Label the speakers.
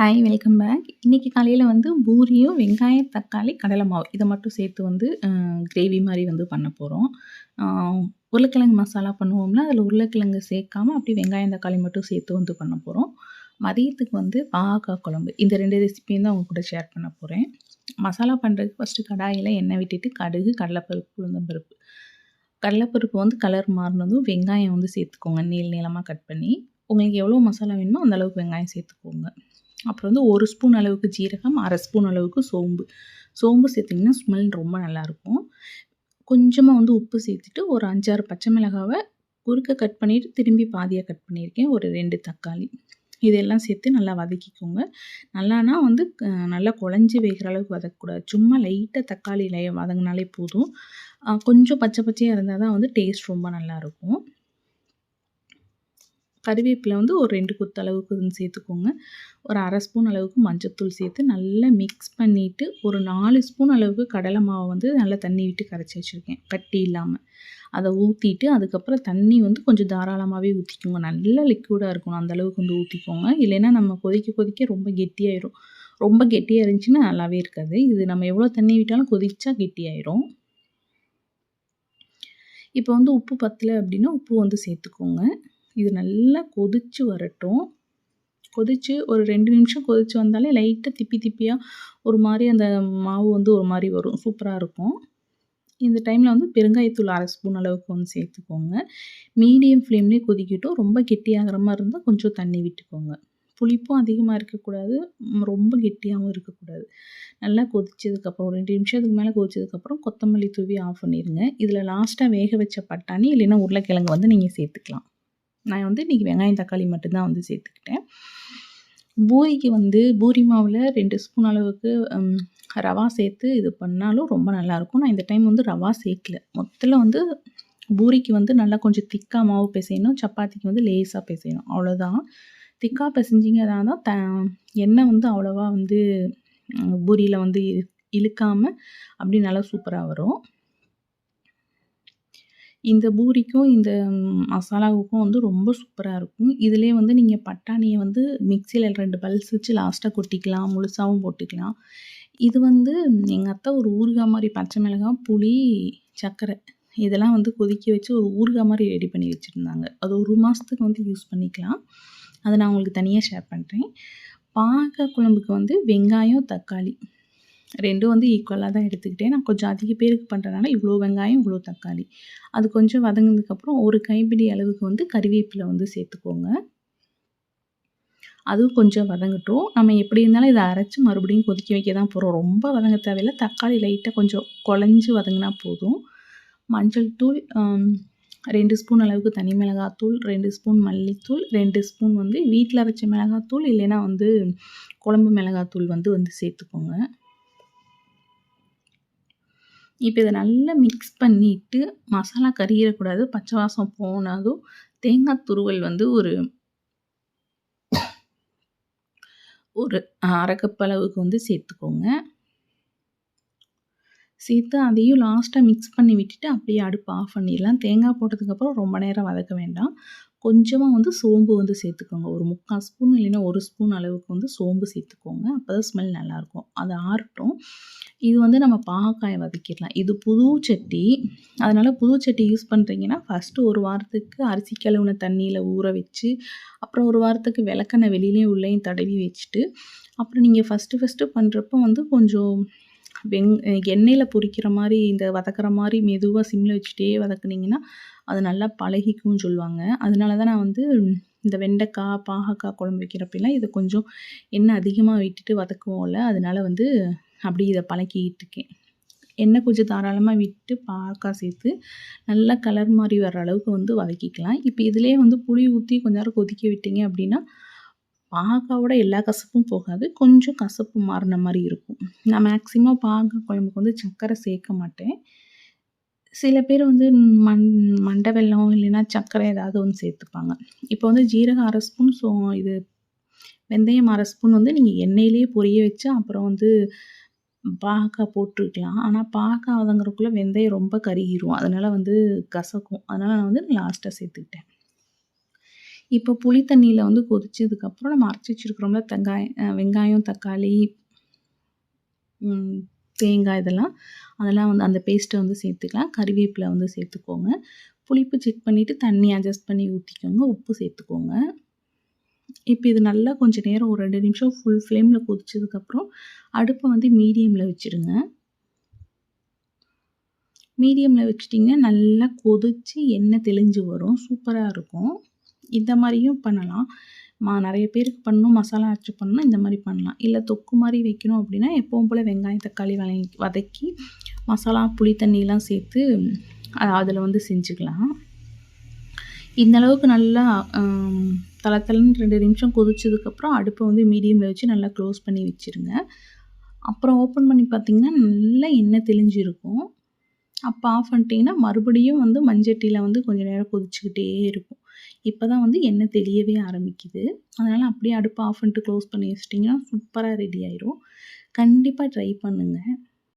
Speaker 1: Hi welcome back. இன்றைக்கி காலையில் வந்து பூரியும், வெங்காயம், தக்காளி, கடலை மாவு இதை மட்டும் சேர்த்து வந்து கிரேவி மாதிரி வந்து பண்ண போகிறோம் உருளைக்கிழங்கு மசாலா பண்ணுவோம்னா அதில் உருளைக்கிழங்கு சேர்க்காம அப்படியே வெங்காயம், தக்காளி மட்டும் சேர்த்து வந்து பண்ண போகிறோம் மதியத்துக்கு வந்து பாகக்காய் குழம்பு. இந்த ரெண்டு ரெசிபியும் தான் உங்கள் கூட ஷேர் பண்ண போகிறேன் மசாலா பண்ணுறதுக்கு ஃபர்ஸ்ட்டு கடாயில் எண்ணெய் விட்டுட்டு கடுகு, கடலைப்பருப்பு, உளுந்தம்பருப்பு. கடலைப்பருப்பு வந்து கலர் மாறுனதும் வெங்காயம் வந்து சேர்த்துக்கோங்க நீள் நீளமாக கட் பண்ணி. உங்களுக்கு எவ்வளோ மசாலா வேணுமோ அந்தளவுக்கு வெங்காயம் சேர்த்துக்கோங்க. அப்புறம் வந்து ஒரு ஸ்பூன் அளவுக்கு ஜீரகம், அரை ஸ்பூன் அளவுக்கு சோம்பு. சோம்பு சேர்த்திங்கன்னா ஸ்மெல் ரொம்ப நல்லாயிருக்கும். கொஞ்சமாக வந்து உப்பு சேர்த்துட்டு ஒரு 5, 6 பச்சை மிளகாவை குறுக்க கட் பண்ணிவிட்டு திரும்பி பாதியாக கட் பண்ணியிருக்கேன். ஒரு ரெண்டு தக்காளி. இதெல்லாம் சேர்த்து நல்லா வதக்கிக்கோங்க. நல்லானா வந்து நல்லா குழஞ்சி வேகிற அளவுக்கு வதக்கக்கூடாது. சும்மா லைட்டாக தக்காளி லை போதும். கொஞ்சம் பச்சை பச்சையாக இருந்தால் தான் வந்து டேஸ்ட் ரொம்ப நல்லாயிருக்கும். கருவேப்பிலை வந்து ஒரு ரெண்டு குத்து அளவுக்கு வந்து சேர்த்துக்கோங்க. ஒரு அரை ஸ்பூன் அளவுக்கு மஞ்சத்தூள் சேர்த்து நல்லா மிக்ஸ் பண்ணிவிட்டு ஒரு நாலு ஸ்பூன் அளவுக்கு கடலை மாவை வந்து நல்லா தண்ணி விட்டு கரைச்சி வச்சுருக்கேன். கட்டி இல்லாமல் அதை ஊற்றிட்டு அதுக்கப்புறம் தண்ணி வந்து கொஞ்சம் தாராளமாகவே ஊற்றிக்கோங்க நல்லா லிக்விடாக இருக்கணும். அந்தளவுக்கு வந்து ஊற்றிக்கோங்க இல்லைன்னா நம்ம கொதிக்க கொதிக்க ரொம்ப கெட்டியாயிரும். ரொம்ப கெட்டியாக இருந்துச்சுன்னா நல்லாவே இருக்காது. இது நம்ம எவ்வளோ தண்ணி விட்டாலும் கொதிச்சா கெட்டியாயிரும். இப்போ வந்து உப்பு பத்தலை அப்படின்னா, உப்பு வந்து சேர்த்துக்கோங்க. இது நல்லா கொதிச்சு வரட்டும். கொதிச்சு ஒரு ரெண்டு நிமிஷம் கொதிச்சு வந்தாலே லைட்டாக திப்பி திப்பியாக ஒரு மாதிரி அந்த மாவு வந்து ஒரு மாதிரி வரும். சூப்பராக இருக்கும். இந்த டைமில் வந்து பெருங்காயத்தூள் அரை ஸ்பூன் அளவுக்கு வந்து சேர்த்துக்கோங்க. மீடியம் ஃப்ளேம்லேயே கொதிக்கட்டும். ரொம்ப கெட்டியாகிற மாதிரி இருந்தால் கொஞ்சம் தண்ணி விட்டுக்கோங்க. புளிப்பும் அதிகமாக இருக்கக்கூடாது. ரொம்ப கெட்டியாகவும் இருக்கக்கூடாது. நல்லா கொதிச்சதுக்கப்புறம் ஒரு 2 நிமிஷத்துக்கு மேலே கொதிச்சதுக்கப்புறம் கொத்தமல்லி தூவி ஆஃப் பண்ணிடுங்க இதில் லாஸ்ட்டாக வேக வச்ச பட்டாணி இல்லைன்னா உருளைக்கிழங்கு வந்து நீங்கள் சேர்த்துக்கலாம். நான் வந்து இன்னைக்கு வெங்காயம், தக்காளி மட்டும்தான் வந்து சேர்த்துக்கிட்டேன். பூரிக்கு வந்து பூரி மாவில் ரெண்டு ஸ்பூன் அளவுக்கு ரவா சேர்த்து இது பண்ணாலும் ரொம்ப நல்லாயிருக்கும். நான் இந்த டைம் வந்து ரவா சேர்க்கல. மொத்தத்தில் வந்து பூரிக்கு வந்து நல்லா கொஞ்சம் திக்கா மாவு பிசையணும். சப்பாத்திக்கு வந்து லேஸாக பிசையணும். அவ்வளோதான். திக்கா பிசைஞ்சிங்கன்னா தான் த எண்ணெய் வந்து அவ்வளோவா வந்து பூரியில் வந்து இழுக்காமல் அப்படி நல்லா சூப்பராக வரும். இந்த பூரிக்கும், இந்த மசாலாவுக்கும் வந்து ரொம்ப சூப்பராக இருக்கும். இதிலே வந்து நீங்கள் பட்டாணியை வந்து மிக்சியில் ரெண்டு பல்ஸ் வச்சு லாஸ்ட்டாக கொட்டிக்கலாம். முழுசாவும் போட்டுக்கலாம். இது வந்து எங்கள் அத்தை ஒரு ஊறுகாய் மாதிரி பச்சை மிளகாய், புளி, சர்க்கரை இதெல்லாம் வந்து கொதிக்க வச்சு ஒரு ஊறுகாய் மாதிரி ரெடி பண்ணி வச்சுருந்தாங்க அது ஒரு மாதத்துக்கு வந்து யூஸ் பண்ணிக்கலாம். அதை நான் உங்களுக்கு தனியாக ஷேர் பண்ணுறேன் பாக குழம்புக்கு வந்து வெங்காயம், தக்காளி ரெண்டும் வந்து ஈக்குவலாக தான் எடுத்துக்கிட்டேன். நான் கொஞ்சம் அதிக பேருக்கு பண்ணுறதுனால இவ்வளோ வெங்காயம், இவ்வளோ தக்காளி. அது கொஞ்சம் வதங்கினதுக்கப்புறம் ஒரு கைப்பிடி அளவுக்கு வந்து கறிவேப்பிலை வந்து சேர்த்துக்கோங்க. அதுவும் கொஞ்சம் வதங்கட்டும். நம்ம எப்படி இருந்தாலும் இதை அரைச்சி மறுபடியும் கொதிக்க வைக்க தான் போகிறோம் ரொம்ப வதங்க தேவையில்ல. தக்காளி லைட்டாக கொஞ்சம் குழஞ்சி வதங்கினா போதும். மஞ்சள் தூள் ரெண்டு ஸ்பூன் அளவுக்கு தனி மிளகாத்தூள், ரெண்டு ஸ்பூன் மல்லித்தூள், ரெண்டு ஸ்பூன் வந்து வீட்டில் அரைச்ச மிளகாத்தூள் இல்லைன்னா வந்து குழம்பு மிளகாத்தூள் வந்து வந்து சேர்த்துக்கோங்க. இப்போ இதை நல்லா மிக்ஸ் பண்ணிட்டு, மசாலா கறியிடக்கூடாது பச்சை வாசம் போனதும் தேங்காய் துருவல் வந்து ஒரு ஒரு 1/2 கப் அளவுக்கு வந்து சேர்த்துக்கோங்க. சேர்த்து அதையும் லாஸ்ட்டாக மிக்ஸ் பண்ணி விட்டுட்டு அப்படியே அடுப்பு ஆஃப் பண்ணிடலாம். தேங்காய் போட்டதுக்கப்புறம் ரொம்ப நேரம் வதக்க வேண்டாம். கொஞ்சமாக வந்து சோம்பு வந்து சேர்த்துக்கோங்க. ஒரு 3/4 ஸ்பூன் இல்லைன்னா ஒரு ஸ்பூன் அளவுக்கு வந்து சோம்பு சேர்த்துக்கோங்க. அப்பதான் ஸ்மெல் நல்லாயிருக்கும். அது ஆறட்டும். இது வந்து நம்ம பாகக்காயை வதக்கிடலாம். இது புது சட்டி. அதனால் புது சட்டி யூஸ் பண்ணுறீங்கன்னா ஃபர்ஸ்ட்டு ஒரு வாரத்துக்கு அரிசி கழுவுன தண்ணியில் ஊற வச்சு, அப்புறம் ஒரு வாரத்துக்கு விளக்கெண்ணெய் வெளியிலையும் உள்ளேயும் தடவி வச்சுட்டு, அப்புறம் நீங்கள் ஃபஸ்ட்டு ஃபஸ்ட்டு பண்ணுறப்போ வந்து கொஞ்சம் வெங் எண்ணெயில் பொரிக்கிற மாதிரி இந்த வதக்குற மாதிரி மெதுவாக சிம்மில் வச்சுட்டே வதக்குனீங்கன்னா, அது நல்லா பழகிக்கும்னு சொல்லுவாங்க. அதனால தான் நான் வந்து இந்த வெண்டைக்காய், பாகக்காய் குழம்பு வைக்கிறப்பெல்லாம் இதை கொஞ்சம் எண்ணெய் அதிகமாக விட்டுட்டு வதக்குவோம்ல, அதனால வந்து அப்படி இதை பழக்கிக்கிட்டு இருக்கேன். எண்ணெய் கொஞ்சம் தாராளமாக விட்டு பாகக்காய் சேர்த்து, நல்லா கலர் மாதிரி வர அளவுக்கு வந்து வதக்கிக்கலாம். இப்போ இதிலே வந்து புளி ஊற்றி கொஞ்ச நேரம் கொதிக்க விட்டீங்க அப்படின்னா, பாகாவோட எல்லா கசப்பும் போகாது. கொஞ்சம் கசப்பு மாறின மாதிரி இருக்கும். நான் மேக்ஸிமம் பாகா குழம்புக்கு வந்து சர்க்கரை சேர்க்க மாட்டேன். சில பேர் வந்து மண் மண்டை வெல்லம் இல்லைன்னா சர்க்கரை ஏதாவது ஒன்று சேர்த்துப்பாங்க. இப்போ வந்து ஜீரகம் அரை ஸ்பூன் சோ இது வெந்தயம் அரை ஸ்பூன் வந்து நீங்கள் எண்ணெயிலேயே பொரிய வச்சு, அப்புறம் வந்து பாகக்காய் போட்டுருக்கலாம். ஆனால் பாகக்காய் வதங்குறதுக்குள்ள வெந்தயம் ரொம்ப கருகிரும். அதனால் வந்து கசக்கும். அதனால் நான் வந்து லாஸ்ட்டாக சேர்த்துக்கிட்டேன். இப்போ புளி தண்ணியில் வந்து கொதிச்சதுக்கப்புறம் நம்ம அரைச்சி வச்சிருக்கிறோம்ல தங்காயம் வெங்காயம், தக்காளி, தேங்காய் இதெல்லாம், அதெல்லாம் வந்து அந்த பேஸ்ட்டை வந்து சேர்த்துக்கலாம். கறிவேப்பில வந்து சேர்த்துக்கோங்க. புளிப்பு செக் பண்ணிவிட்டு தண்ணி அட்ஜஸ்ட் பண்ணி ஊற்றிக்கோங்க உப்பு சேர்த்துக்கோங்க. இப்போ இது நல்லா கொஞ்சம் நேரம் ஒரு ரெண்டு நிமிஷம் ஃபுல் ஃப்ளேமில் கொதிச்சதுக்கப்புறம், அடுப்பை வந்து மீடியமில் வச்சுடுங்க. மீடியமில் வச்சுட்டிங்கன்னா நல்லா கொதிச்சு எண்ணெய் தெளிஞ்சு வரும். சூப்பராக இருக்கும். இந்த மாதிரியும் பண்ணலாம். மா நிறைய பேருக்கு பண்ணணும், மசாலா அரைச்சி பண்ணணும், இந்த மாதிரி பண்ணலாம். இல்லை தொக்கு மாதிரி வைக்கணும் அப்படின்னா எப்பவும் போல் வெங்காயம், தக்காளி வதங்கி வதக்கி, மசாலா, புளி தண்ணியெலாம் சேர்த்து அதில் வந்து செஞ்சுக்கலாம். இந்த அளவுக்கு நல்லா அம் தள தளன்னு 2 நிமிஷம் கொதிச்சதுக்கப்புறம், அடுப்பை வந்து மீடியமில் வச்சு நல்லா க்ளோஸ் பண்ணி வச்சுருங்க. அப்புறம் ஓப்பன் பண்ணி பார்த்தீங்கன்னா, நல்லா எண்ணெய் தெளிஞ்சிருக்கும். அப்போ ஆஃப் பண்ணிட்டீங்கன்னா, மறுபடியும் வந்து மஞ்சட்டியில் வந்து கொஞ்சம் நேரம் கொதிச்சுக்கிட்டே இருக்கும். இப்போ தான் வந்து எண்ணெய் தெளியவே ஆரம்பிக்குது. அதனால் அப்படியே அடுப்பு ஆஃப் பண்ணிட்டு க்ளோஸ் பண்ணி வச்சிட்டிங்கன்னா சூப்பராக ரெடி ஆயிரும். கண்டிப்பாக ட்ரை பண்ணுங்கள்